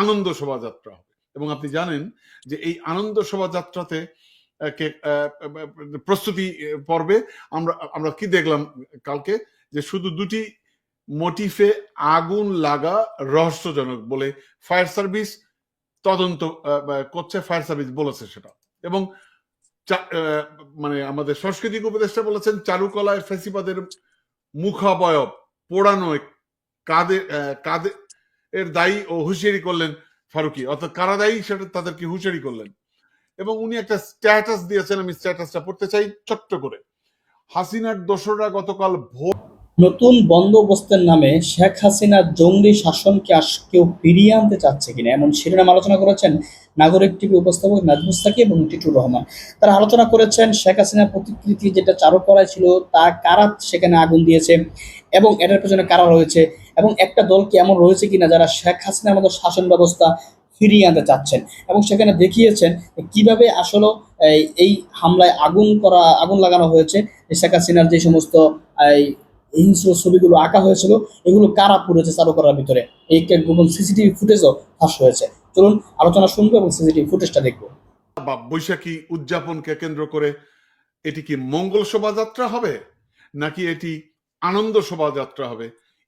আনন্দ শোভাযাত্রা হবে। এবং আপনি জানেন যে এই আনন্দ শোভাযাত্রাতে প্রস্তুতি পর্বে আমরা আমরা কি দেখলাম কালকে? যে শুধু দুটি মোটিফে আগুন লাগা রহস্যজনক বলে ফায়ার সার্ভিস তদন্ত করছে ফায়ার সার্ভিস বলেছে সেটা। এবং মানে আমাদের সাংস্কৃতিক উপদেষ্টা বলেছেন চারুকলায় ফেসিবাদের মুখাবয়ব পোড়ানো আহ, কাঁধে এর দায়ী ও হুঁশিয়ারি করলেন ফারুকি। অর্থাৎ কারা দায়ী সেটা তাদেরকে হুঁশিয়ারি করলেন? এবং উনি একটা স্ট্যাটাস দিয়েছেন, আমি স্ট্যাটাসটা পড়তে চাই ছোট্ট করে। হাসিনার দোসররা গতকাল ভোর নতুন বন্দোবস্তের নামে শেখ হাসিনার জঙ্গি শাসনকে আস কেউ ফিরিয়ে আনতে চাচ্ছে কিনা, এমন শিরোনাম আলোচনা করেছেন নাগরিক টিভি উপস্থাপক নাজমুস সাকি এবং টিটুর রহমান। তারা আলোচনা করেছেন শেখ হাসিনার প্রতিকৃতি যেটা চারুকলায় ছিল, তা কারা সেখানে আগুন দিয়েছে এবং এটার পেছনে কারা রয়েছে এবং একটা দল কি এমন রয়েছে কিনা যারা শেখ হাসিনার মতো শাসন ব্যবস্থা ফিরিয়ে আনতে চাচ্ছেন এবং সেখানে দেখিয়েছেন কীভাবে আসলে এই- হামলায় আগুন করা, আগুন লাগানো হয়েছে শেখ হাসিনার যে সমস্ত হিংস্র ছবিগুলো আঁকা হয়েছিল, এগুলো কারা পুড়েছে চালু করার ভিতরে? এই গোপন সিসিটিভি ফুটেজও ফাঁস হয়েছে। চলুন আলোচনা শুনব এবং সিসিটিভি ফুটেজটা দেখব। বৈশাখী উদযাপনকে কেন্দ্র করে এটি কি মঙ্গল শোভাযাত্রা হবে, নাকি এটি আনন্দ শোভাযাত্রা হবে?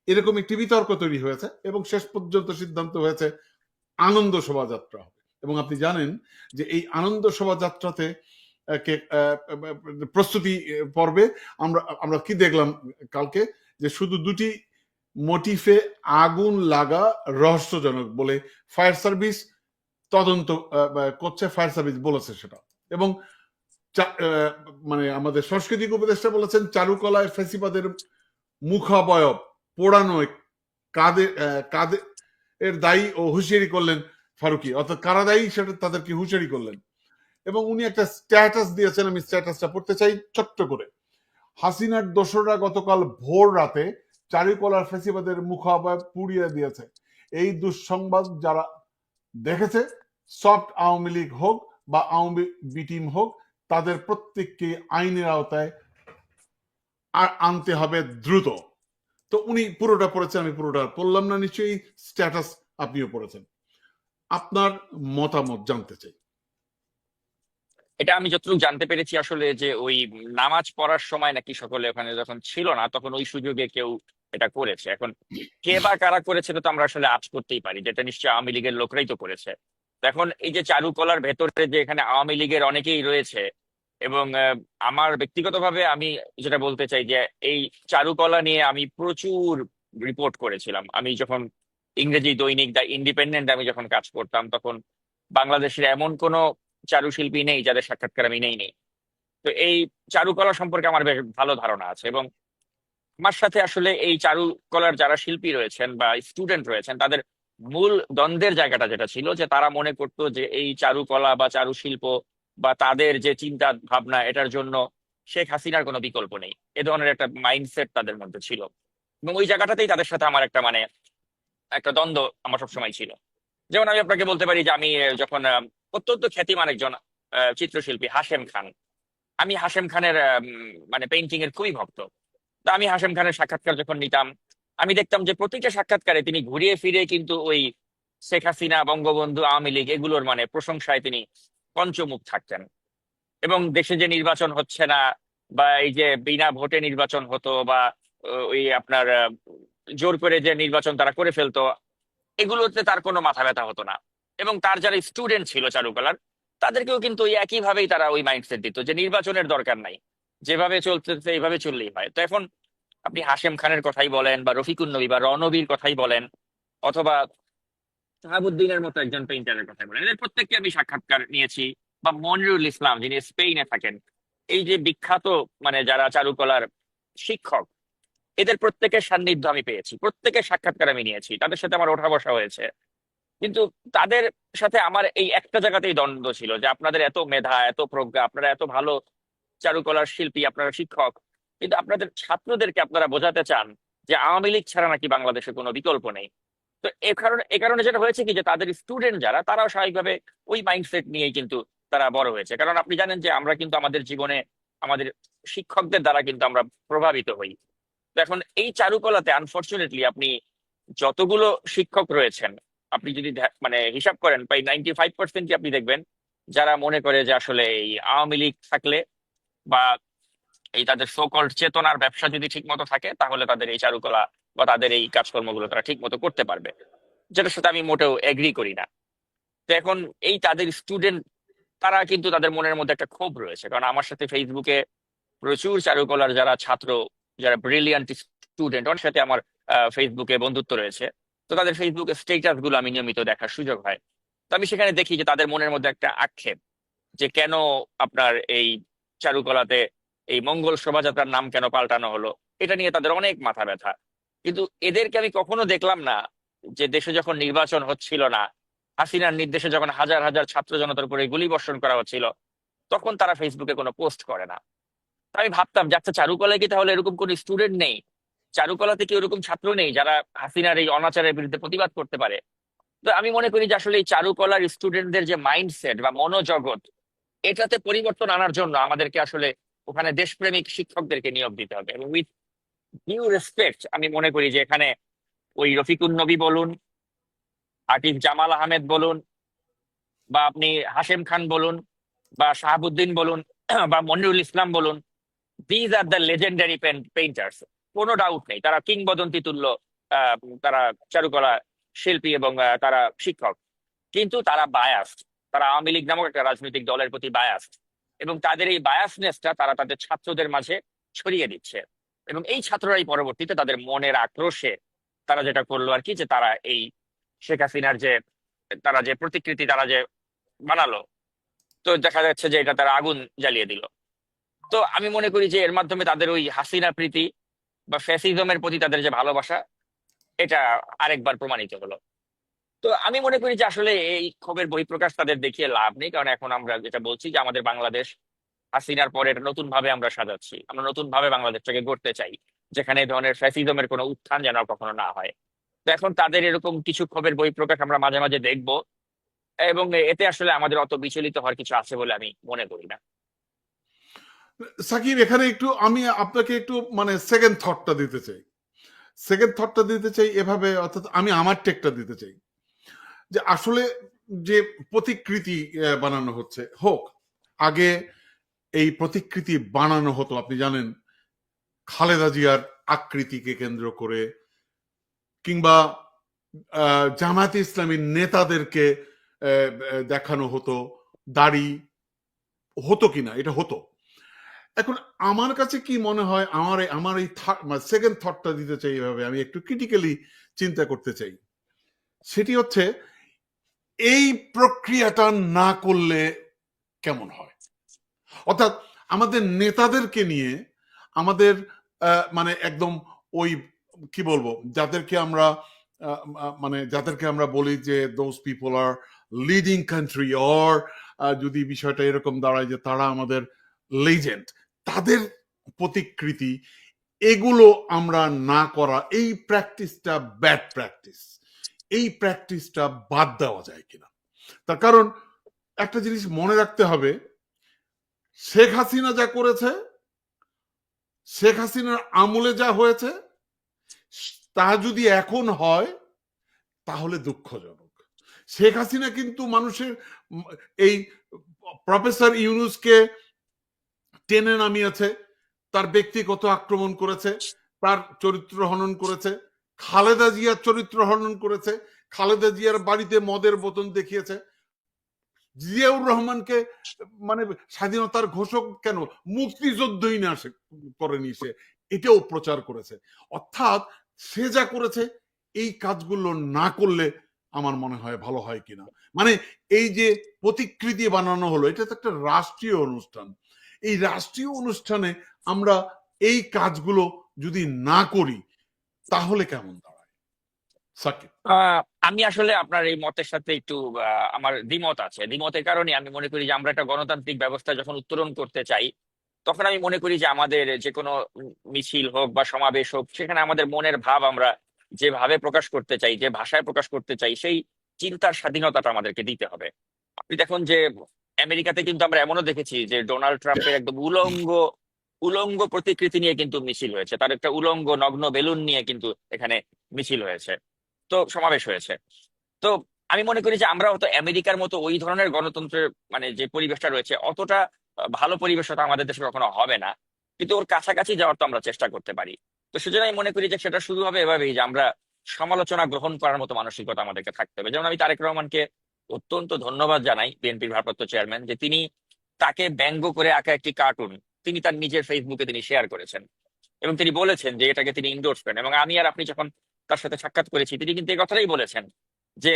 এরকম একটি বিতর্ক তৈরি হয়েছে এবং শেষ পর্যন্ত সিদ্ধান্ত হয়েছে আনন্দ শোভাযাত্রা হবে। এবং আপনি জানেন যে এই আনন্দ শোভাযাত্রাতে প্রস্তুতি পর্বে আমরা আমরা কি দেখলাম কালকে? যে শুধু দুটি মোটিফে আগুন লাগা রহস্যজনক বলে ফায়ার সার্ভিস তদন্ত করছে, ফায়ার সার্ভিস বলেছে সেটা। এবং মানে আমাদের সাংস্কৃতিক উপদেষ্টা বলেছেন, চারুকলায় ফেসিবাদের মুখাবয়ব পোড়ানো আহ, কাঁধে এর দায়ী ও হুঁশিয়ারি করলেন ফারুকি। অর্থাৎ কারা দায়ী সেটা তাদেরকে হুঁশিয়ারি করলেন। এবং উনি একটা স্ট্যাটাস দিয়েছেন আমি স্ট্যাটাসটা পড়তে চাই ছোট্ট করে। হাসিনার দোসররা গতকাল ভোর রাতে চারুকলার ফেসিবাদের মুখাবয়ব পুড়িয়ে দিয়েছে। এই দুঃসংবাদ যারা দেখেছে সফট আওয়ামী লীগ হোক বা আওয়ামী বি টিম হোক তাদের প্রত্যেককে আইনের আওতায় আর আনতে হবে দ্রুত। তো উনি পুরোটা পড়েছেন, আমি পুরোটা পড়লাম না, নিশ্চয়ই স্ট্যাটাস আপনিও পড়েছেন। আপনার মতামত জানতে চাই। এটা আমি যতটুকু জানতে পেরেছি আসলে যে ওই নামাজ পড়ার সময় নাকি সকলে ওখানে যখন ছিল না, তখন ওই সুযোগে কেউ এটা করেছে। এখন কে বা কারা করেছে তো আমরা আসলে আজ করতেই পারি, যেটা নিশ্চয়ই আওয়ামী লীগের লোকরাই তো করেছে। এখন এই যে চারুকলার ভেতরে যে এখানে আওয়ামী লীগের অনেকেই রয়েছে এবং আমার ব্যক্তিগতভাবে আমি যেটা বলতে চাই যে, এই চারুকলা নিয়ে আমি প্রচুর রিপোর্ট করেছিলাম। আমি যখন ইংরেজি দৈনিক দ্য ইন্ডিপেন্ডেন্ট আমি যখন কাজ করতাম, তখন বাংলাদেশের এমন কোনো চারুশিল্পী নেই যাদের সাক্ষাৎকার আমি নেই নেই তো এই চারুকলা সম্পর্কে আমার বেশ ভালো ধারণা আছে এবং আমার সাথে আসলে এই চারুকলার যারা শিল্পী রয়েছেন বা স্টুডেন্ট রয়েছেন, তাদের মূল দ্বন্দ্বের জায়গাটা যেটা ছিল যে তারা মনে করতো যে এই চারুকলা বা চারুশিল্প বা তাদের যে চিন্তা ভাবনা এটার জন্য শেখ হাসিনার কোনো বিকল্প নেই। এ ধরনের একটা মাইন্ডসেট তাদের মধ্যে ছিল। এবং ওই জায়গাটাতেই তাদের সাথে আমার একটা মানে একটা দ্বন্দ্ব আমার সবসময় ছিল। যেমন আমি আপনাকে বলতে পারি যে আমি যখন অত্যন্ত খ্যাতিমান একজন চিত্রশিল্পী হাশেম খান, আমি হাশেম খানের মানে পেইন্টিং এর খুবই ভক্ত। তো আমি হাশেম খানের সাক্ষাৎকার যখন নিতাম, আমি দেখতাম যে প্রতিটা সাক্ষাৎকারে তিনি ঘুরিয়ে ফিরে কিন্তু ওই শেখ হাসিনা, বঙ্গবন্ধু, আওয়ামী লীগ এগুলোর মানে প্রশংসায় তিনি পঞ্চমুখ থাকতেন। এবং দেশে যে নির্বাচন হচ্ছে না, বা এই যে বিনা ভোটে নির্বাচন হতো, বা ওই আপনার জোর করে যে নির্বাচন তারা করে ফেলতো, এগুলোতে তার কোনো মাথা ব্যথা হতো না। এবং তার যারা স্টুডেন্ট ছিল চারুকলার, তাদেরকেও কিন্তু একইভাবেই তারা ওই মাইন্ডসেট দিত যে নির্বাচনের দরকার নাই। যেভাবে চলতেছে, এইভাবে চললেই হয়। তো এখন আপনি হাশেম খানের কথাই বলেন, বা রফিকুন নবী, বা রণবীর কথাই বলেন, অথবা শাহাবুদ্দিনের মতো একজন পেইন্টারের কথাই বলেন এদের প্রত্যেককে আমি সাক্ষাৎকার নিয়েছি, বা মনিরুল ইসলাম, যিনি স্পেনে থাকেন, এই যে বিখ্যাত মানে যারা চারুকলার শিক্ষক, এদের প্রত্যেকের সান্নিধ্য আমি পেয়েছি, প্রত্যেকের সাক্ষাৎকার আমি নিয়েছি, তাদের সাথে আমার ওঠা বসা হয়েছে। কিন্তু তাদের সাথে আমার এই একটা জায়গাতেই দ্বন্দ্ব ছিল, যে আপনাদের এত মেধা, এত প্রজ্ঞা, আপনারা এত ভালো চারুকলার শিল্পী, আপনারা শিক্ষক, কিন্তু আপনাদের ছাত্রদেরকে আপনারা বোঝাতে চান যে আওয়ামী লীগ ছাড়া নাকি বাংলাদেশে কোনো বিকল্প নেই। তো এ কারণে এ কারণে যেটা হয়েছে কি যে তাদের স্টুডেন্ট যারা, তারাও স্বাভাবিকভাবে ওই মাইন্ডসেট নিয়েই কিন্তু তারা বড় হয়েছে। কারণ আপনি জানেন যে আমরা কিন্তু আমাদের জীবনে, আমাদের শিক্ষকদের দ্বারা কিন্তু আমরা প্রভাবিত হই। তো এখন এই চারুকলাতে আনফর্চুনেটলি আপনি যতগুলো শিক্ষক রয়েছেন, আপনি যদি মানে হিসাব করেন, প্রায় নাইনটি ফাইভ পার্সেন্টই আপনি দেখবেন যারা মনে করে যে আসলে এই আওয়ামী লীগ থাকলে বা এই তাদের সোকল্ড চেতনার ব্যবসা যদি ঠিক মতো থাকে, তাহলে তাদের এই চারুকলা বা তাদের এই কাজকর্মগুলো তারা ঠিক মতো করতে পারবে। যেটার সাথে আমি মোটেও এগ্রি করি না। তো এখন এই তাদের স্টুডেন্ট তারা কিন্তু তাদের মনের মধ্যে একটা ক্ষোভ রয়েছে। কারণ আমার সাথে ফেসবুকে প্রচুর চারুকলার যারা ছাত্র, যারা ব্রিলিয়ান্ট স্টুডেন্ট ওর সাথে আমার ফেসবুকে বন্ধুত্ব রয়েছে। তো তাদের ফেসবুকে স্টেটাসগুলো আমি নিয়মিত দেখার সুযোগ হয়। তো আমি সেখানে দেখি যে তাদের মনের মধ্যে একটা আক্ষেপ যে কেন আপনার এই চারুকলাতে এই মঙ্গল শোভাযাত্রার নাম কেন পাল্টানো হলো? এটা নিয়ে তাদের অনেক মাথা ব্যথা। কিন্তু এদেরকে আমি কখনো দেখলাম না যে দেশে যখন নির্বাচন হচ্ছিল না, হাসিনার নির্দেশে যখন হাজার হাজার ছাত্র জনতার উপরে গুলি বর্ষণ করা হচ্ছিল, তখন তারা ফেসবুকে কোনো পোস্ট করে না। আমি ভাবতাম যে আচ্ছা চারুকলায় কি তাহলে এরকম কোন স্টুডেন্ট নেই? চারুকলাতে কি ওরকম ছাত্র নেই যারা হাসিনার এই অনাচারের বিরুদ্ধে প্রতিবাদ করতে পারে? তো আমি মনে করি যে, আসলে এই চারুকলার স্টুডেন্টদের যে মাইন্ডসেট বা মনোজগৎ, এটাতে পরিবর্তন আনার জন্য আমাদেরকে আসলে ওখানে দেশপ্রেমিক শিক্ষকদেরকে নিয়োগ দিতে হবে। এবং উইথ ডিউ রেসপেক্ট আমি মনে করি যে এখানে ওই রফিকুন নবী বলুন আটিফ জামাল আহমেদ বলুন, বা আপনি হাশেম খান বলুন, বা শাহাবুদ্দিন বলুন, বা মনিরুল ইসলাম বলুন these are the legendary painters কোনো ডাউট নেই। তারা কিংবদন্তি তুল্য তারা চারুকলা শিল্পী এবং তারা শিক্ষক। কিন্তু তারা বায়াস্ট তারা আওয়ামী লীগ নামক একটা রাজনৈতিক দলের প্রতি বায়াস্ট এবং তাদের এই বায়াসনেসটা তারা তাদের ছাত্রদের মাঝে ছড়িয়ে দিচ্ছে। এবং এই ছাত্ররাই পরবর্তীতে তাদের মনের আক্রোশে তারা যেটা করল আর কি, যে তারা এই শেখ হাসিনার যে, তারা যে প্রতিকৃতি, তারা যে বানালো, তো দেখা যাচ্ছে যে এটা তারা আগুন জ্বালিয়ে দিল। তো আমি মনে করি যে এর মাধ্যমে তাদের ওই হাসিনা প্রীতি বা ফ্যাসিজমের প্রতি তাদের যে ভালোবাসা, এটা আরেকবার প্রমাণিত হলো। তো আমি মনে করি যে আসলে এই ক্ষোভের বহিঃপ্রকাশ তাদের দেখিয়ে লাভ নেই, কারণ এখন আমরা যেটা বলছি যে আমাদের বাংলাদেশ হাসিনার পরে নতুন ভাবে আমরা সাজাচ্ছি। আমরা নতুন ভাবে বাংলাদেশটাকে গড়তে চাই, যেখানে এই ধরনের ফ্যাসিজমের কোনো উত্থান যেন কখনো না হয়। তো এখন তাদের এরকম কিছু ক্ষোভের বহিঃপ্রকাশ আমরা মাঝে মাঝে দেখব এবং এতে আসলে আমাদের অত বিচলিত হওয়ার কিছু আছে বলে আমি মনে করি না। সাকিব, এখানে একটু আমি আপনাকে একটু মানে সেকেন্ড থটটা দিতে চাই। সেকেন্ড থটটা দিতে চাই এভাবে, অর্থাৎ আমি আমার টেকটা দিতে চাই। যে আসলে যে প্রতিকৃতি বানানো হচ্ছে, হোক, আগে এই প্রতিকৃতি বানানো হতো, আপনি জানেন? খালেদা জিয়ার আকৃতিকে কেন্দ্র করে কিংবা জামায়াতে ইসলামীর নেতাদেরকে দেখানো হতো, দাড়ি হতো কিনা, এটা হতো। এখন আমার কাছে কি মনে হয়, আমার আমার এই সেকেন্ড থটটা দিতে চাই এভাবে, আমি একটু ক্রিটিক্যালি চিন্তা করতে চাই। সেটি হচ্ছে, এই প্রক্রিয়াটা না করলে কেমন হয়? অর্থাৎ আমাদের নেতাদেরকে নিয়ে আমাদের মানে একদম ওই, কি বলব, যাদেরকে আমরা মানে যাদেরকে আমরা বলি যে those people are leading country or যদি বিষয়টা এরকম দাঁড়ায় যে তারা আমাদের লেজেন্ড তাদের প্রতিকৃতি, এগুলো আমরা না করা, এই প্র্যাকটিসটা ব্যাড প্র্যাকটিস এই প্র্যাকটিসটা বাদ দেওয়া যায় কিনা। তার কারণ একটা জিনিস মনে রাখতে হবে শেখ হাসিনা যা করেছে, শেখ হাসিনার আমলে যা হয়েছে, তা যদি এখন হয়, তাহলে দুঃখজনক। শেখ হাসিনা কিন্তু মানুষের এই প্রফেসর ইউনুসকে টেনে নামিয়েছে, তার ব্যক্তিগত আক্রমণ করেছে, তার চরিত্র হনন করেছে, খালেদা জিয়ার চরিত্র হনন করেছে, খালেদা জিয়ার বাড়িতে মদের বোতল দেখিয়েছে জিয়াউর রহমানকে মানে স্বাধীনতার ঘোষক কেন? মুক্তিযুদ্ধই না সে করেনি সে এটাও প্রচার করেছে। অর্থাৎ সে যা করেছে এই কাজগুলো না করলে আমার মনে হয় ভালো হয় কিনা। মানে এই যে প্রতিকৃতি বানানো হলো এটা তো একটা রাষ্ট্রীয় অনুষ্ঠান। এই রাষ্ট্রীয় অনুষ্ঠানে আমরা এই কাজগুলো যদি না করি তাহলে কেমন আহ, আমি আসলে আপনার এই মতের সাথে একটু আমার দ্বিমত আছে। দ্বিমতের কারণে আমি মনে করি যে আমরা একটা গণতান্ত্রিক ব্যবস্থা যখন উত্তরণ করতে চাই, তখন আমি মনে করি যে আমাদের যে কোনো মিছিল হোক বা সমাবেশ হোক, সেখানে আমাদের মনের ভাব আমরা যেভাবে প্রকাশ করতে চাই, যে ভাষায় প্রকাশ করতে চাই, সেই চিন্তার স্বাধীনতাটা আমাদেরকে দিতে হবে। আপনি দেখুন যে আমেরিকাতে কিন্তু আমরা এমনও দেখেছি যে ডোনাল্ড ট্রাম্পের একদম উলঙ্গ উলঙ্গ প্রতিকৃতি নিয়ে কিন্তু মিছিল হয়েছে। তার একটা উলঙ্গ, নগ্ন বেলুন নিয়ে কিন্তু এখানে মিছিল হয়েছে। তো সমাবেশ হয়েছে। তো আমি মনে করি যে আমরা হয়তো আমেরিকার মতো ওই ধরনের গণতন্ত্রের মানে যে পরিবেশটা রয়েছে, অতটা ভালো পরিবেশ হয়তো আমাদের দেশে কখনো হবে না। কিন্তু ওর কাছাকাছি যাওয়ার তো আমরা চেষ্টা করতে পারি। তো সেজন্য আমি মনে করি যে সেটা শুরু হবে এভাবেই যে আমরা সমালোচনা গ্রহণ করার মতো মানসিকতা আমাদেরকে থাকতে হবে। যেমন আমি তারেক রহমানকে অত্যন্ত ধন্যবাদ জানাই বিএনপির ভারপ্রাপ্ত চেয়ারম্যান যে তিনি তাকে ব্যঙ্গ করে আঁকা একটি কার্টুন, তিনি তার নিজের ফেসবুকে তিনি শেয়ার করেছেন। এবং তিনি বলেছেন যে এটাকে তিনি ইন্ডোর্স করেন। এবং আমি আর আপনি যখন তার সাথে সাক্ষাৎ করেছি। তিনি কিন্তু এই কথাটাই বলেছেন যে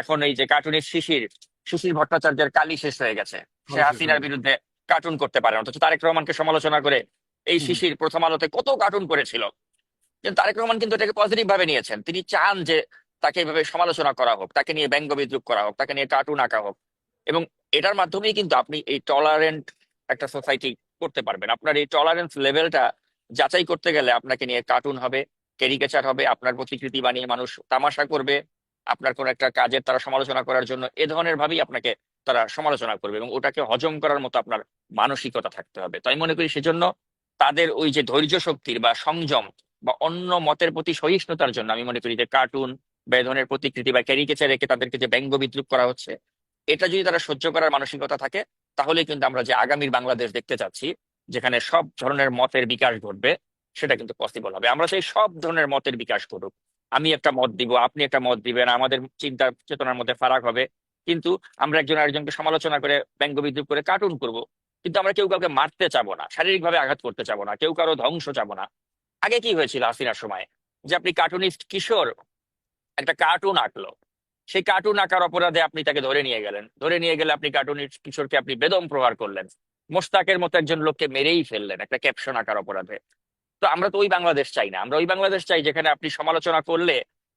এখন এই যে কার্টুনের শিশির শিশির ভট্টাচার্যের কালি শেষ হয়ে গেছে। সে হাসিনার বিরুদ্ধে কার্টুন করতে পারে অথচ তারেক রহমানকে সমালোচনা করে এই শিশির প্রথম আলোতে কত কার্টুন করেছিল। কিন্তু তারেক রহমান কিন্তু এটাকে পজিটিভ ভাবে নিয়েছেন। তিনি চান যে তাকে এইভাবে সমালোচনা করা হোক তাকে নিয়ে ব্যঙ্গ বিদ্রুপ করা হোক তাকে নিয়ে কার্টুন আঁকা হোক। এবং এটার মাধ্যমেই কিন্তু আপনি এই টলারেন্ট একটা সোসাইটি করতে পারবেন। আপনার এই টলারেন্স লেভেলটা যাচাই করতে গেলে আপনাকে নিয়ে কার্টুন হবে। ক্যারিকেচার হবে, আপনার প্রতিকৃতি বানিয়ে মানুষ তামাশা করবে, আপনার কোন একটা কাজের তারা সমালোচনা করার জন্য এ ধরনের ভাবেই আপনাকে তারা সমালোচনা করবে এবং ওটাকে হজম করার মতো আপনার মানসিকতা থাকতে হবে। তাই মনে করি সেজন্য তাদের ওই যে ধৈর্য শক্তির বা সংযম বা অন্য মতের প্রতি সহিষ্ণুতার জন্য আমি মনে করি যে কার্টুন বা এ ধরনের প্রতিকৃতি বা ক্যারিকেচার রেখে তাদেরকে যে ব্যঙ্গ বিদ্রুপ করা হচ্ছে, এটা যদি তারা সহ্য করার মানসিকতা থাকে, তাহলে কিন্তু আমরা যে আগামীর বাংলাদেশ দেখতে চাচ্ছি, যেখানে সব ধরনের মতের বিকাশ ঘটবে সেটা কিন্তু পসিবল হবে। আমরা চাই সব ধরনের মতের বিকাশ করুক। আমি একটা মত দিব, আপনি একটা মত দিবেন, আমাদের চিন্তা চেতনার মধ্যে ফারাক হবে। কিন্তু আমরা একজন আরেকজনকে সমালোচনা করে, ব্যঙ্গ বিদ্রুপ করে কার্টুন করব। কিন্তু আমরা কেউ কাউকে মারতে চাবো না, শারীরিকভাবে আঘাত করতে চাবো না, কেউ কারও ধ্বংস চাবো না। আগে কি হয়েছিল হাসিনার সময়? যে আপনি কার্টুনিস্ট কিশোর, একটা কার্টুন আঁকলো। সেই কার্টুন আঁকার অপরাধে আপনি তাকে ধরে নিয়ে গেলেন। ধরে নিয়ে গেলে আপনি কার্টুনিস্ট কিশোরকে আপনি বেদম প্রহার করলেন। মোস্তাকের মতো একজন লোককে মেরেই ফেললেন একটা ক্যাপশন আঁকার অপরাধে। তো আমরা তো ওই বাংলাদেশ চাই না। আমরা ওই বাংলাদেশ চাই যেখানে আপনি সমালোচনা করলে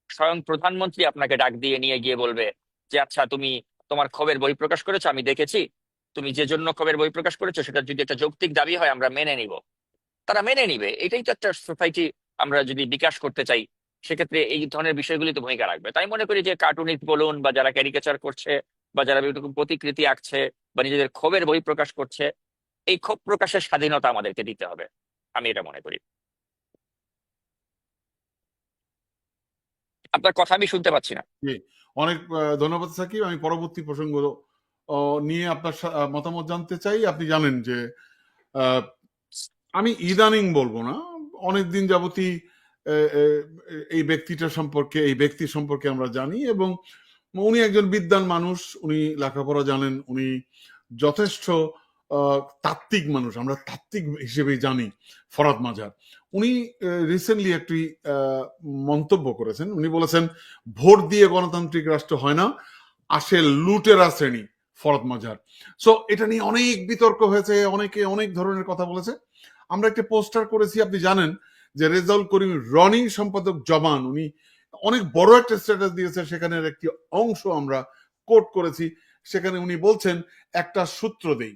স্বয়ং প্রধানমন্ত্রী আপনাকে ডাক দিয়ে নিয়ে গিয়ে বলবে যে আচ্ছা তুমি তোমার ক্ষোভের বই প্রকাশ করেছ, আমি দেখেছি। তুমি যে জন্য ক্ষোভের বই প্রকাশ করেছ সেটা যদি একটা যৌক্তিক দাবি হয়, আমরা মেনে নিব। তারা মেনে নিবে। এটাই তো একটা সোসাইটি আমরা যদি বিকাশ করতে চাই, সেক্ষেত্রে এই ধরনের বিষয়গুলি তো ভূমিকা রাখবে। তাই মনে করি যে কার্টুনিস্ট বলুন বা যারা ক্যারিকেচার করছে বা যারা বিভিন্ন প্রতিকৃতি আঁকছে বা নিজেদের ক্ষোভের বই প্রকাশ করছে, এই ক্ষোভ প্রকাশের স্বাধীনতা আমাদেরকে দিতে হবে। আমি এটা মনে করি। আপনার কথা আমি শুনতে পাচ্ছি না। অনেক ধন্যবাদ সাকিব। আমি পরবর্তী প্রসঙ্গ নিয়ে আপনার মতামত জানতে চাই। আপনি জানেন যে আমি ইদানিং বলব না, অনেক দিন যাবতই এই ব্যক্তিটা সম্পর্কে, এই ব্যক্তি সম্পর্কে আমরা জানি এবং উনি একজন বিদ্বান মানুষ, উনি লেখাপড়া জানেন, উনি যথেষ্ট তাত্ত্বিক মানুষ, আমরা তাত্ত্বিক হিসেবে জানি ফরাদ মাজার উনি রিসেন্টলি একটি মন্তব্য করেছেন। উনি বলেছেন, ভোট দিয়ে গণতান্ত্রিক রাষ্ট্র হয় না, আসে লুটেরা শ্রেণি, ফরদ মাজার সো এটা নিয়ে অনেক বিতর্ক হয়েছে, অনেকে অনেক ধরনের কথা বলেছে। আমরা একটা পোস্টার করেছি, আপনি জানেন, যে রেজাউল করিম রনিং সম্পাদক জবান উনি অনেক বড় একটা স্ট্যাটাস দিয়েছে, সেখানের একটি অংশ আমরা কোট করেছি। সেখানে উনি বলছেন, একটা সূত্র দেই।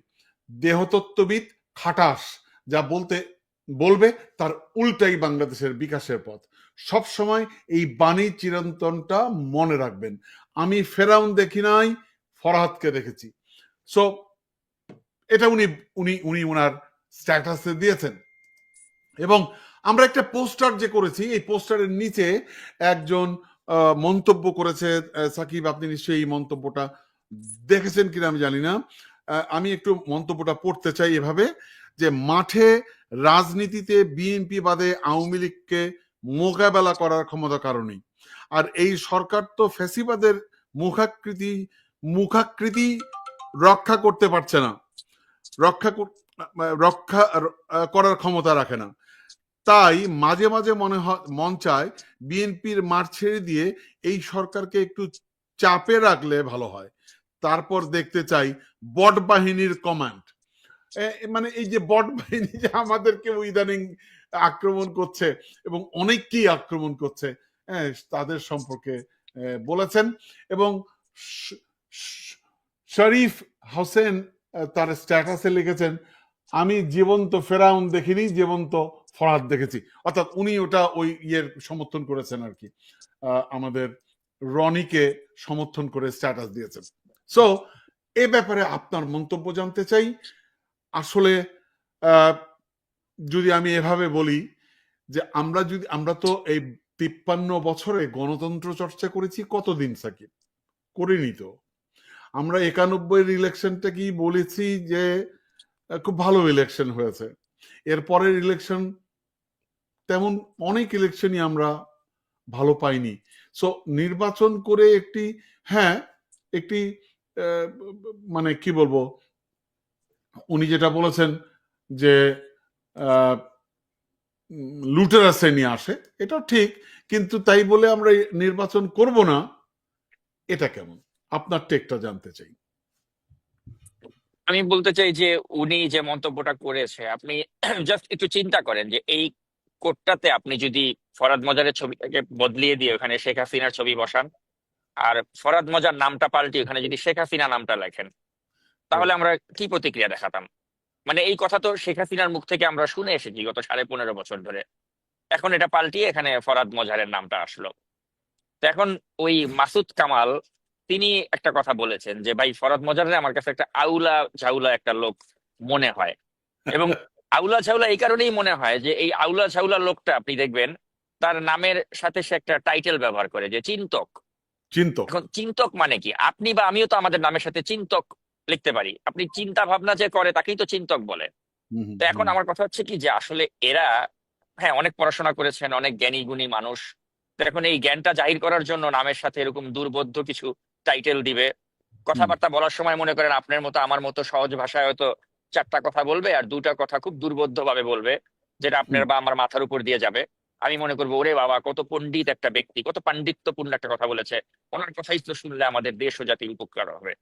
দেহতত্ত্ববিদ খাটাস, যা বলতে, বলবে তার উল্টাই বাংলাদেশের বিকাশের পথ। সব সময় এই বাণী চিরন্তনটা মনে রাখবেন। আমি ফেরাউন দেখি নাই, ফরহাদকে দেখেছি। সো এটা উনি উনি উনি ওনার স্ট্যাটাসে দিয়েছেন। এবং আমরা একটা পোস্টার যে করেছি, এই পোস্টারের নিচে একজন মন্তব্য করেছে সাকিব, আপনি নিশ্চয়ই এই মন্তব্যটা দেখেছেন কিনা আমি জানি না। আমি একটু মন্তব্যটা পড়তে চাই এভাবে, যে মাঠে রাজনীতিতে বিএনপি বাদে আওয়ামী লীগকে মোকাবেলা করার ক্ষমতা কারণেই আর এই সরকার তো ফ্যাসিবাদের মুখাকৃতি মুখাকৃতি রক্ষা করতে পারছে না। রক্ষা রক্ষা করার ক্ষমতা রাখে না। তাই মাঝে মাঝে মনে হয়, মন চায় বিএনপির মাঠ ছেড়ে দিয়ে এই সরকারকে একটু চাপে রাখলে ভালো হয়। তারপর দেখতে চাই বট বাহিনীর কমান্ড মানে এই যে বট বাহিনী যে আমাদেরকে ইদানিং আক্রমণ করছে এবং অনেককেই আক্রমণ করছে হ্যাঁ, তাদের সম্পর্কে বলেছেন এবং শরীফ হোসেন তার স্ট্যাটাসে লিখেছেন আমি জীবন্ত ফেরাউন দেখিনি জীবন্ত ফরহাদ দেখেছি। অর্থাৎ উনি ওটা ওই ইয়ের সমর্থন করেছেন আর কি। আমাদের রনিকে সমর্থন করে স্ট্যাটাস দিয়েছেন। সো এ ব্যাপারে আপনার মন্তব্য জানতে চাই। আসলে যদি আমি এভাবে বলি যে আমরা যদি, আমরা তো এই তিপ্পান্ন বছরে গণতন্ত্র চর্চা করেছি কতদিন, সাকিব? করিনি তো। আমরা একানব্বই ইলেকশনটা কি বলেছি যে খুব ভালো ইলেকশন হয়েছে। এরপরের ইলেকশন তেমন অনেক ইলেকশনই আমরা ভালো পাইনি। সো নির্বাচন করে একটি হ্যাঁ একটি মানে কি বলব? উনি যেটা বলেছেন যে লুটেরা শ্রেণি আসে, এটাও ঠিক, কিন্তু তাই বলে আমরা নির্বাচন করব না, এটা কেমন? আপনার টেকটা জানতে চাই। আমি বলতে চাই যে, উনি যে মন্তব্যটা করেছে, আপনি জাস্ট একটু চিন্তা করেন যে, এই কোটটাতে আপনি যদি ফরাদ মজারের ছবিটাকে বদলিয়ে দিয়ে ওখানে শেখ হাসিনার ছবি বসান আর ফরাদ মজার নামটা পাল্টে ওখানে যদি শেখ হাসিনা নামটা লেখেন তাহলে আমরা কি প্রতিক্রিয়া দেখাতাম? মানে এই কথা তো শেখ হাসিনার মুখ থেকে আমরা শুনে এসেছি গত সাড়ে পনেরো বছর ধরে। এখন এটা পাল্টিয়ে এখানে ফরাদ মজারের নামটা আসলো। তো এখন ওই মাসুদ কামাল তিনি একটা কথা বলেছেন যে ভাই ফরাদ মজারে আমার কাছে একটা আউলা ঝাউলা একটা লোক মনে হয়। এবং আউলা ঝাউলা এই কারণেই মনে হয় যে এই আউলা ঝাউলা লোকটা আপনি দেখবেন তার নামের সাথে সে একটা টাইটেল ব্যবহার করে যে চিন্তক। চিন্তক। এখন চিন্তক মানে কি? আপনি বা আমিও তো আমাদের নামের সাথে চিন্তক লিখতে পারি। আপনি চিন্তা ভাবনা যে করে তাকেই তো চিন্তক বলে। তো এখন আমার কথা হচ্ছে কি যে আসলে এরা হ্যাঁ অনেক পড়াশোনা করেছেন অনেক জ্ঞানী গুণী মানুষ এখন এই জ্ঞানটা জাহির করার জন্য নামের সাথে এরকম দুর্বোধ্য কিছু টাইটেল দিবে। কথাবার্তা বলার সময় মনে করেন আপনার মতো আমার মতো সহজ ভাষায় হয়তো চারটা কথা বলবে আর দুটা কথা খুব দুর্বোধ্য ভাবে বলবে যেটা আপনার বা আমার মাথার উপর দিয়ে যাবে। আমি মনে করব, ওরে বাবা, কত পণ্ডিত একটা ব্যক্তি, কত পাণ্ডিত্যপূর্ণ একটা কথা বলেছে। ওনার কথাই তো শুনলে আমাদের দেশ ও জাতির উপকার হবে।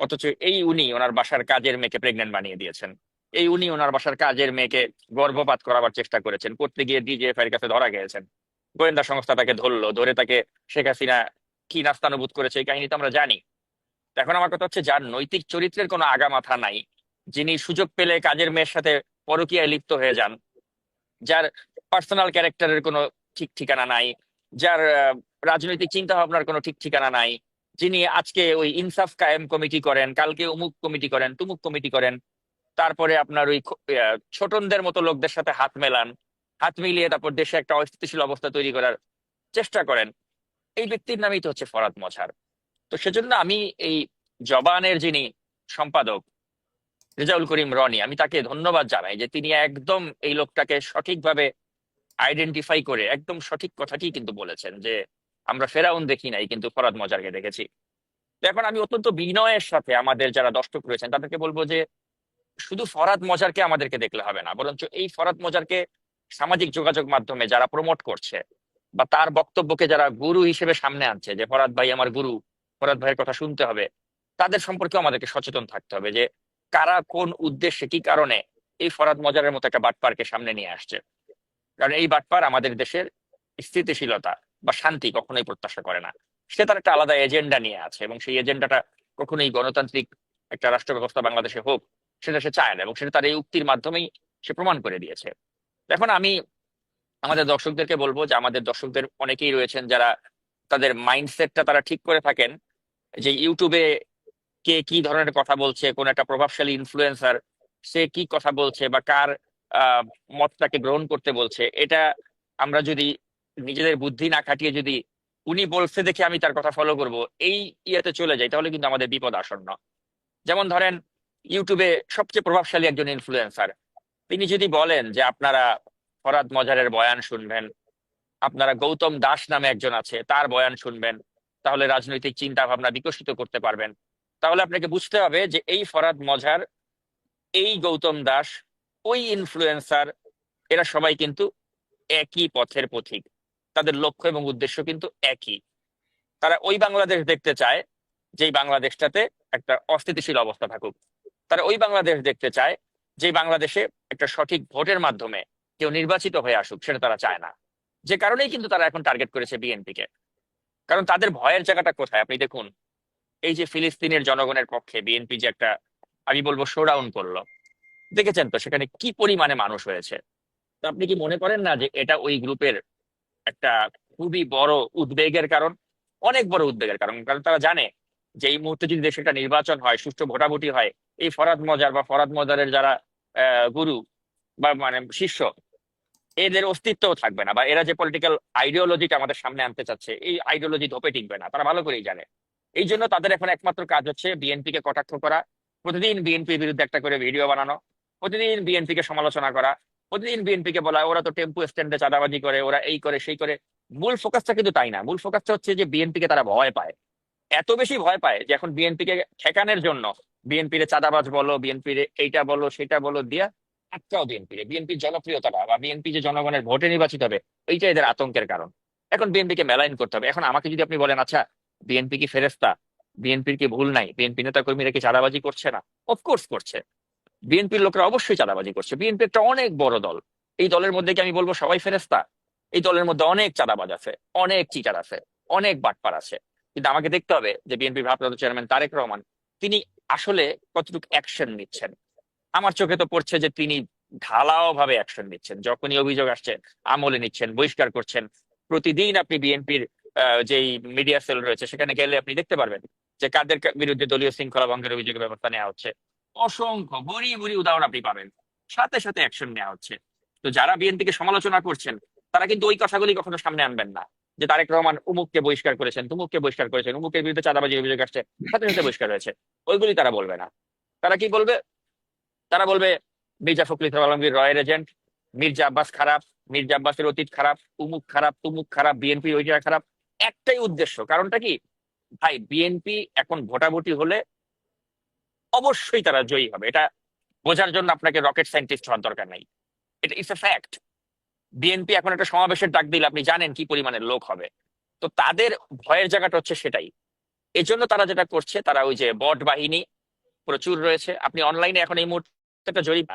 অথচ এই উনি ওনার বাসার কাজের মেয়েকে প্রেগনেন্ট বানিয়ে দিয়েছেন। এই উনি ওনার বাসার কাজের মেয়েকে গর্ভপাত করাবার চেষ্টা করেছেন। করতে গিয়ে ডিজিএফ এর কাছে ধরা গিয়েছেন। গোয়েন্দা সংস্থা তাকে ধরলো, ধরে তাকে শেখ হাসিনা কি নাস্তানুভূত করেছে এই কাহিনী তো আমরা জানি। এখন আমার কথা হচ্ছে, যার নৈতিক চরিত্রের কোনো আগা মাথা নাই, যিনি সুযোগ পেলে কাজের মেয়ের সাথে পরকীয়ায় লিপ্ত হয়ে যান, যার পার্সোনাল ক্যারেক্টারের কোনো ঠিক ঠিকানা নাই, যার রাজনৈতিক চিন্তা ভাবনার কোনো ঠিক ঠিকানা নাই। যিনি আজকে ওই ইনসাফ কায়েম কমিটি করেন, কালকে অমুক কমিটি করেন, তুমুক কমিটি করেন, তারপরে আপনার ওই ছোটনদের মতো লোকদের সাথে হাত মেলান, হাত মিলিয়ে তারপর দেশে একটা অস্থিতিশীল অবস্থা তৈরি করার চেষ্টা করেন। এই ব্যক্তির নামই তো হচ্ছে ফরাদ মজার। তো সেজন্য আমি এই জবানের যিনি সম্পাদক, রেজাউল করিম রনি, আমি তাকে ধন্যবাদ জানাই যে তিনি একদম এই লোকটাকে সঠিকভাবে আইডেন্টিফাই করে একদম সঠিক কথাটি কিন্তু বলেছেন যে, আমরা ফেরাউন দেখি নাই, কিন্তু ফরাদ মজারকে দেখেছি। এখন আমি অত্যন্ত বিনয়ের সাথে আমাদের যারা দর্শক রয়েছেন, তাদেরকে বলব যে, শুধু ফরাদ মজারকে আমাদেরকে দেখলে হবে না, বরঞ্চ এই ফরাদ মজারকে সামাজিক যোগাযোগ মাধ্যমে যারা প্রমোট করছে বা তার বক্তব্যকে যারা গুরু হিসেবে সামনে আনছে, যে, ফরাদ ভাই আমার গুরু, ফরাদ ভাইয়ের কথা শুনতে হবে, তাদের সম্পর্কেও আমাদেরকে সচেতন থাকতে হবে যে, কারা কোন উদ্দেশ্যে, কি কারণে এই ফরাদ মজারের মতো একটা বাটপারকে সামনে নিয়ে আসছে। কারণ এই বাটপার আমাদের দেশের স্থিতিশীলতা বা শান্তি কখনোই প্রত্যাশা করে না। সে তার একটা আলাদা এজেন্ডা নিয়ে আছে এবং সেই এজেন্ডাটা কখনোই গণতান্ত্রিক একটা রাষ্ট্র ব্যবস্থা বাংলাদেশে হোক, সেটা সে চায় না এবং সেটা তার এই উক্তির মাধ্যমেই সে প্রমাণ করে দিয়েছে। এখন আমি আমাদের দর্শকদেরকে বলব যে আমাদের দর্শকদের অনেকেই রয়েছেন যারা তাদের মাইন্ডসেটটা তারা ঠিক করে থাকেন যে ইউটিউবে কে কি ধরনের কথা বলছে, কোন একটা প্রভাবশালী ইনফ্লুয়েন্সার সে কি কথা বলছে বা কার মতটাকে গ্রহণ করতে বলছে, এটা আমরা যদি নিজেদের বুদ্ধি না খাটিয়ে যদি উনি বলছে দেখে আমি তার কথা ফলো করব, এই ইয়েতে চলে যাই তাহলে কিন্তু আমাদের বিপদ আসন্ন। যেমন ধরেন ইউটিউবে সবচেয়ে প্রভাবশালী একজন ইনফ্লুয়েন্সার তিনি যদি বলেন যে আপনারা ফরাদ মজারের বয়ান শুনবেন, আপনারা গৌতম দাস নামে একজন আছে, তার বয়ান শুনবেন, তাহলে রাজনৈতিক চিন্তা ভাবনা বিকশিত করতে পারবেন, তাহলে আপনাকে বুঝতে হবে যে এই ফরাদ মজার, এই গৌতম দাস ওই ইনফ্লুয়েন্সার এরা সবাই কিন্তু একই পথের পথিক। তাদের লক্ষ্য এবং উদ্দেশ্য কিন্তু একই। তারা ওই বাংলাদেশ দেখতে চায়, যেই বাংলাদেশটাতে একটা অস্থিতিশীল অবস্থা থাকুক। তারা ওই বাংলাদেশ দেখতে চায় যে বাংলাদেশে একটা সঠিক ভোটের মাধ্যমে কেউ নির্বাচিত হয়ে আসুক, সেটা তারা চায় না। যে কারণেই কিন্তু তারা এখন টার্গেট করেছে বিএনপিকে। কারণ তাদের ভয়ের জায়গাটা কোথায়? আপনি দেখুন, এই যে ফিলিস্তিনের জনগণের পক্ষে বিএনপি যে একটা, আমি বলব শোডাউন করল। দেখেছেন তো সেখানে কি পরিমাণে মানুষ হয়েছে? তো আপনি কি মনে করেন না যে এটা ওই গ্রুপের একটা খুবই বড় উদ্বেগের কারণ? অনেক বড় উদ্বেগের কারণ কারণ তারা জানে যে এই মুহূর্তে যদি দেশে একটা নির্বাচন হয়, সুষ্ঠু ভোটাভুটি হয়, এই ফরাদ মজার বা ফরাদ মজারের যারা গুরু বা মানে শিষ্য, এদের অস্তিত্বও থাকবে না বা এরা যে পলিটিক্যাল আইডিওলজিটা আমাদের সামনে আনতে চাচ্ছে, এই আইডিওলজি ধোপে টিকবে না, তারা ভালো করেই জানে। এই জন্য তাদের এখন একমাত্র কাজ হচ্ছে বিএনপি কে কটাক্ষ করা, প্রতিদিন বিএনপির বিরুদ্ধে একটা করে ভিডিও বানানো প্রতিদিন বিএনপি কে সমালোচনা করা প্রতিদিন বিএনপি কে বলা ওরা তো টেম্পু স্ট্যান্ডে চাঁদাবাজি করে ওরা এই করে সেই করে মূল ফোকাসটা কিন্তু তাই না মূল ফোকাসটা হচ্ছে যে বিএনপি কে তারা ভয় পায় এত বেশি ভয় পায় যে এখন বিএনপি কে ঠেকানোর জন্য বিএনপির চাঁদাবাজ বলো বিএনপির এইটা বলো সেটা বলো দিয়া আটকাও বিএনপির বিএনপির জনপ্রিয়তাটা বা বিএনপি যে জনগণের ভোটে নির্বাচিত হবে এইটা এদের আতঙ্কের কারণ এখন বিএনপি কে মেলাইন করতে হবে এখন আমাকে যদি আপনি বলেন আচ্ছা বিএনপি কি ফেরেস্তা বিএনপির কি ভুল নাই বিএনপি নেতা কর্মীরা কি চাঁদাবাজি করছে না অফকোর্স করছে বিএনপির লোকরা অবশ্যই চাঁদাবাজি করছে। বিএনপি একটা অনেক বড় দল। এই দলের মধ্যে কি আমি বলব সবাই ফেরেস্তা এই দলের মধ্যে অনেক চাঁদাবাজ আছে, অনেক চিটার আছে, অনেক বাটপার আছে। কিন্তু আমাকে দেখতে হবে যে বিএনপি ভারপ্রাপ্ত চেয়ারম্যান তারেক রহমান, তিনি আসলে কতটুকু অ্যাকশন নিচ্ছেন? আমার চোখে তো পড়ছে যে তিনি ঢালাও ভাবে অ্যাকশন নিচ্ছেন। যখনই অভিযোগ আসছে, আমলে নিচ্ছেন, বহিষ্কার করছেন। প্রতিদিন আপনি বিএনপির যেই মিডিয়া সেল রয়েছে, সেখানে গেলে আপনি দেখতে পারবেন যে কাদের বিরুদ্ধে দলীয় শৃঙ্খলা ভঙ্গের অভিযোগের ব্যবস্থা নেওয়া হচ্ছে। অসংখ্য বড়ি বড়ি উদাহরণ আপনি পাবেন। সাথে সাথে অ্যাকশন নেওয়া হচ্ছে। তো যারা বিএনপিকে সমালোচনা করছেন, তারা কিন্তু ওই কথাগুলি কখনো সামনে আনবেন না। যে তারেক রহমান উমুককে বহিষ্কার করেছেন, তুমুককে বহিষ্কার করেছেন, উমুকের বিরুদ্ধে চাঁদাবাজির অভিযোগ আসছে, সাথে সাথে বহিষ্কার হয়েছে। ওইগুলি তারা বলবে না। তারা কি বলবে? তারা বলবে, মির্জা ফখরুল ইসলাম আলমগীর রয়ের এজেন্ট মির্জা আব্বাস খারাপ, মির্জা আব্বাসের অতীত খারাপ, উমুক খারাপ, তুমুক খারাপ, বিএনপি ওইটা খারাপ। একটাই উদ্দেশ্য, কারণটা কি? ভাই, বিএনপি এখন ভোটাভুটি হলে অবশ্যই তারা জয়ী হবে। এটা বোঝার জন্য আপনাকে রকেট সায়েন্টিস্ট হওয়ার দরকার নাই। এটা ইটস এ ফ্যাক্ট বিএনপি এখন একটা সমাবেশের ডাক দিলে, আপনি জানেন কি পরিমাণের লোক হবে। তো তাদের ভয়ের জায়গাটা হচ্ছে সেটাই। এই জন্য তারা যেটা করছে, তারা ওই যে বট বাহিনী প্রচুর রয়েছে। আপনি অনলাইনে এখন এই মুহূর্তে একটা জরিপ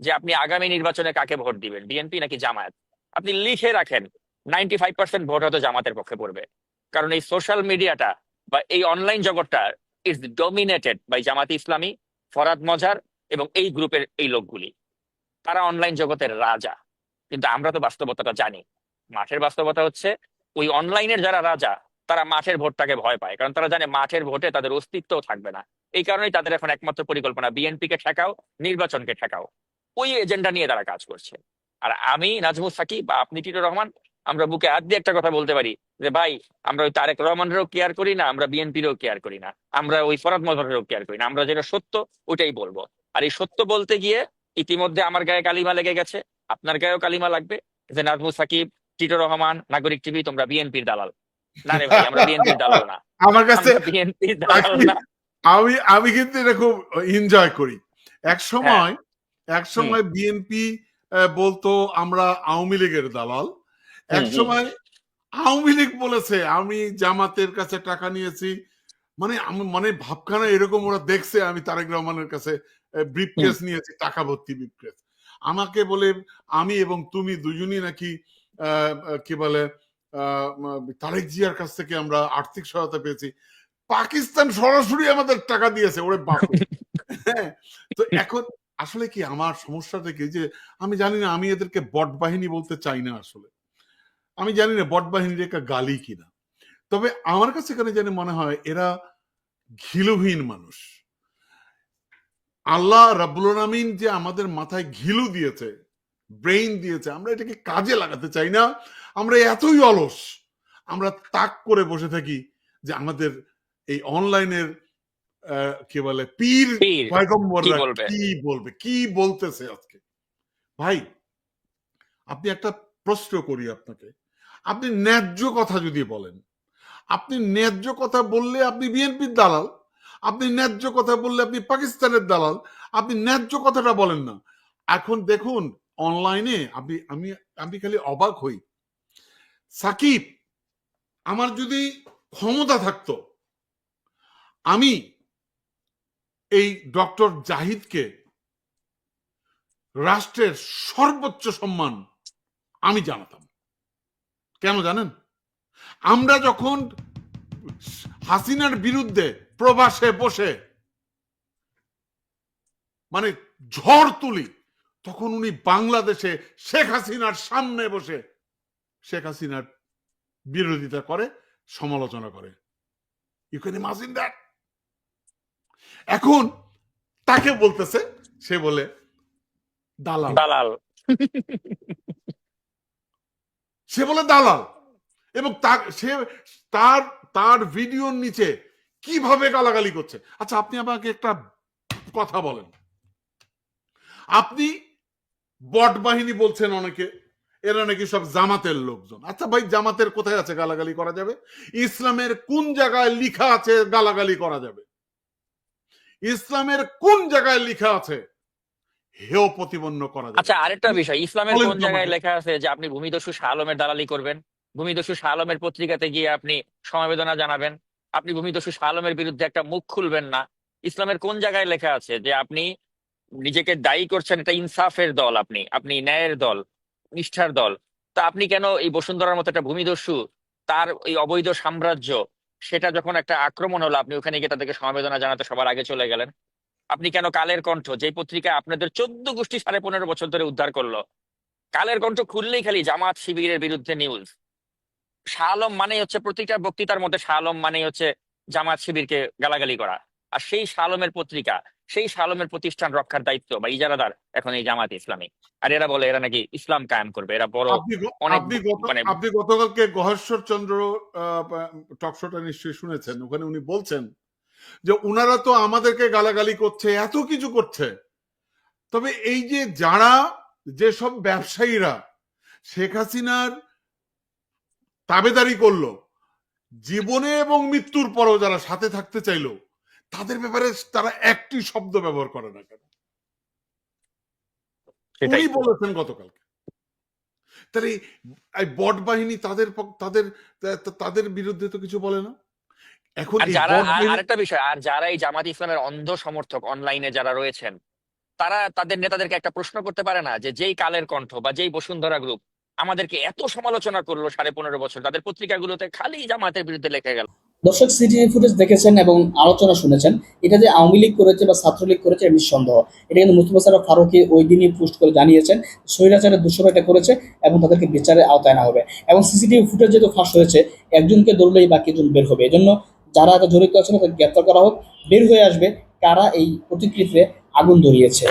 যে আপনি আগামী নির্বাচনে কাকে ভোট দিবেন? বিএনপি নাকি জামায়াত? আপনি লিখে রাখেন নাইনটি ফাইভ পার্সেন্ট ভোট হয়তো জামাতের পক্ষে পড়বে। কারণ এই সোশ্যাল মিডিয়াটা বা এই অনলাইন জগৎটা is dominated by Jamaat Islami, Farhad মজার এবং এই গ্রুপের এই লোকগুলি। তারা অনলাইন জগতের রাজা। কিন্তু আমরা তো বাস্তবতাটা জানি। মাঠের বাস্তবতা হচ্ছে, ওই অনলাইনের যারা রাজা, তারা মাঠের ভোটটাকে ভয় পায়। কারণ তারা জানে মাঠের ভোটে তাদের অস্তিত্বও থাকবে না। এই কারণেই তাদের এখন একমাত্র পরিকল্পনা বিএনপি কে ঠেকাও, নির্বাচনকে ঠেকাও। ওই এজেন্ডা নিয়ে তারা কাজ করছে। আর আমি নাজমুল সাকিব বা আপনি টিটুর রহমান আমরা বুকে হাত দিয়ে একটা কথা বলতে পারি যে ভাই আমরা ওই তারেক রহমানেরও কেয়ার করি না আমরা বিএনপিরও কেয়ার করি না। আমরা ওই ফরাদ মজহরেরও কেয়ার করি না। আমরা যেটা সত্য ওটাই বলব। আর এই সত্য বলতে গিয়ে ইতিমধ্যে আমার গায়ে কালিমা লেগে গেছে। আপনার গায়েও কালিমা লাগবে যে নাজমুল সাকিব টিটুর রহমান নাগরিক টিভি তোমরা বিএনপির দালাল। না রে ভাই আমরা বিএনপির দালাল না। আমার কাছে বিএনপির দালাল না। আমি আমি কিন্তু এটা খুব এনজয় করি। এক সময় এক সময় বিএনপি বলতো আমরা আওয়ামী লীগের দালাল। এক। সময় আওয়ামী লীগ বলেছে আমি জামাতের কাছে টাকা নিয়েছি। মানে আমি মানে ভাবখানা এরকম ওরা দেখছে আমি তারেক রহমানের কাছে ব্রিফকেস নিয়েছি টাকা ভর্তি ব্রিফকেস আমাকে বলে আমি এবং তুমি দুজনই নাকি কি বলে তারেক জিয়ার কাছ থেকে আমরা আর্থিক সহায়তা পেয়েছি। পাকিস্তান সরাসরি আমাদের টাকা দিয়েছে। ওরে বাপ হ্যাঁ তো এখন আসলে কি আমার সমস্যাটা কি? যে আমি জানি না আমি এদেরকে বট বাহিনী বলতে চাই না আসলে। আমি জানি না বট বাহিনীর একটা গালি কিনা। তবে আমার কাছে এখানে জানি মনে হয় এরা ঘিলুহীন মানুষ। আল্লাহ রাবুল আমিন যে আমাদের মাথায় ঘিলু দিয়েছে ব্রেইন দিয়েছে আমরা এটাকে কাজে লাগাতে চাই না। আমরা এতই অলস আমরা তাক করে বসে থাকি যে আমাদের এই অনলাইনের কি বলে পীর পয়গম্বররা কি বলবে কি বলতেছে আজকে? ভাই আপনি একটা প্রশ্ন করি আপনাকে। আপনি ন্যায্য কথা যদি বলেন, আপনি ন্যায্য কথা বললে আপনি বিএনপির দালাল, আপনি ন্যায্য কথা বললে আপনি পাকিস্তানের দালাল, আপনি ন্যায্য কথাটা বলেন না। এখন দেখুন, অনলাইনে আপনি, আমি আমি খালি অবাক হই। সাকিব, আমার যদি ক্ষমতা থাকতো, আমি এই ডক্টর জাহিদকে রাষ্ট্রের সর্বোচ্চ সম্মান আমি জানাতাম। কেন জানেন? আমরা যখন হাসিনার বিরুদ্ধে প্রবাসে বসে মানে ঝড় তুলি, তখন উনি বাংলাদেশে শেখ হাসিনার সামনে বসে শেখ হাসিনার বিরোধিতা করে, সমালোচনা করে। ইউ ইমাজিন দ্যাট এখন তাকে বলতেছে, সে বলে, দালাল। দালাল। সে বলে দালাল। এবং তার, সে, তার তার ভিডিওর নিচে কীভাবে গালাগালি করছে। আচ্ছা আপনি আমাকে একটা কথা বলেন। আপনি বট বাহিনী বলছেন অনেকে, এরা নাকি সব জামাতের লোকজন। আচ্ছা ভাই, জামাতের কোথায় আছে গালাগালি করা যাবে? ইসলামের কোন জায়গায় লিখা আছে গালাগালি করা যাবে? ইসলামের কোন জায়গায় লিখা আছে হেয় প্রতিপন্ন করা যাবে। আচ্ছা আরেকটা বিষয় ইসলামের কোন জায়গায় লেখা আছে যে আপনি ভূমিদস্যু শাহ আলমের দালালি করবেন ভূমিদস্যু শাহ আলমের পত্রিকাতে গিয়ে আপনি সমবেদনা জানাবেন আপনি ভূমিদস্যু শাহ আলমের বিরুদ্ধে একটা মুখ খুলবেন না। ইসলামের কোন জায়গায় লেখা আছে যে আপনি নিজেকে দায়ী করছেন এটা ইনসাফের দল আপনি আপনি ন্যায়ের দল নিষ্ঠার দল। তা আপনি কেন এই বসুন্ধরার মতো একটা ভূমিদস্যু তার এই অবৈধ সাম্রাজ্য সেটা যখন একটা আক্রমণ হলো আপনি ওখানে গিয়ে তাদেরকে সমবেদনা জানাতে সবার আগে চলে গেলেন? আপনি কেন কালের কণ্ঠ? যে পত্রিকা আপনাদের চোদ্দ গোষ্ঠী সাড়ে পনেরো বছর ধরে উদ্ধার করল। কালের কণ্ঠ খুললেই খালি জামাত শিবিরের বিরুদ্ধে নিউজ শাহ আলম মানে হচ্ছে প্রতিটা বক্তৃতার মধ্যে শাহ আলম মানে হচ্ছে জামাত শিবিরকে গালাগালি করা। আর সেই শাহ আলমের পত্রিকা সেই শাহ আলমের প্রতিষ্ঠান রক্ষার দায়িত্ব বা ইজারাদার এখন এই জামাত ইসলামী। আর এরা বলে এরা নাকি ইসলাম কায়েম করবে এরা বড় অনেক মানে- আপনি গতকালকে গহেশ্বর চন্দ্র টকশোটা নিশ্চয়ই শুনেছেন। ওখানে উনি বলছেন যে উনারা তো আমাদেরকে গালাগালি করছে এত কিছু করছে। তবে এই যে যারা যেসব ব্যবসায়ীরা শেখ হাসিনার তাবেদারি করল জীবনে এবং মৃত্যুর পরও যারা সাথে থাকতে চাইলো তাদের ব্যাপারে তারা একটি শব্দ ব্যবহার করে না কেন? উনি বলেছেন গতকালকে। তাহলে বট বাহিনী তাদের তাদের তাদের বিরুদ্ধে তো কিছু বলে না? এখন আর এই যারা আরেকটা বিষয় আর যারা এই জামাত ইসলামের অন্ধ সমর্থক অনলাইনে যারা রয়েছেন তারা তাদের নেতাদেরকে একটা প্রশ্ন করতে পারে না যে যেই কালের কণ্ঠ বা যেই বসুন্ধরা গ্রুপ আমাদেরকে এত সমালোচনা করল সাড়ে পনেরো বছর তাদের পত্রিকাগুলোতে খালি জামাতের বিরুদ্ধে লেখে গেল। দর্শক সিটিভি ফুটেজ দেখেছেন এবং আলোচনা শুনেছেন। এটা যে আওয়ামী লীগ করেছে বা ছাত্রলীগ করেছে এটা নিঃসন্দেহ। এটা কিন্তু মুস্তফা সারা ফারুকি ওই দিনই পোস্ট করে জানিয়েছেন স্বৈরাচারের দুঃসব এটা করেছে এবং তাদেরকে বিচারের আওতায় আনা হবে। এবং সিসিটিভি ফুটেজ যেহেতু ফাঁস হয়েছে একজনকে ধরলেই বাকিজন বের হবে। এজন্য যারা এত জড়িত আছেন গ্রেপ্তার করা হোক। বের হয়ে আসবে কারা এই প্রতিকৃতিতে আগুন ধরিয়েছে।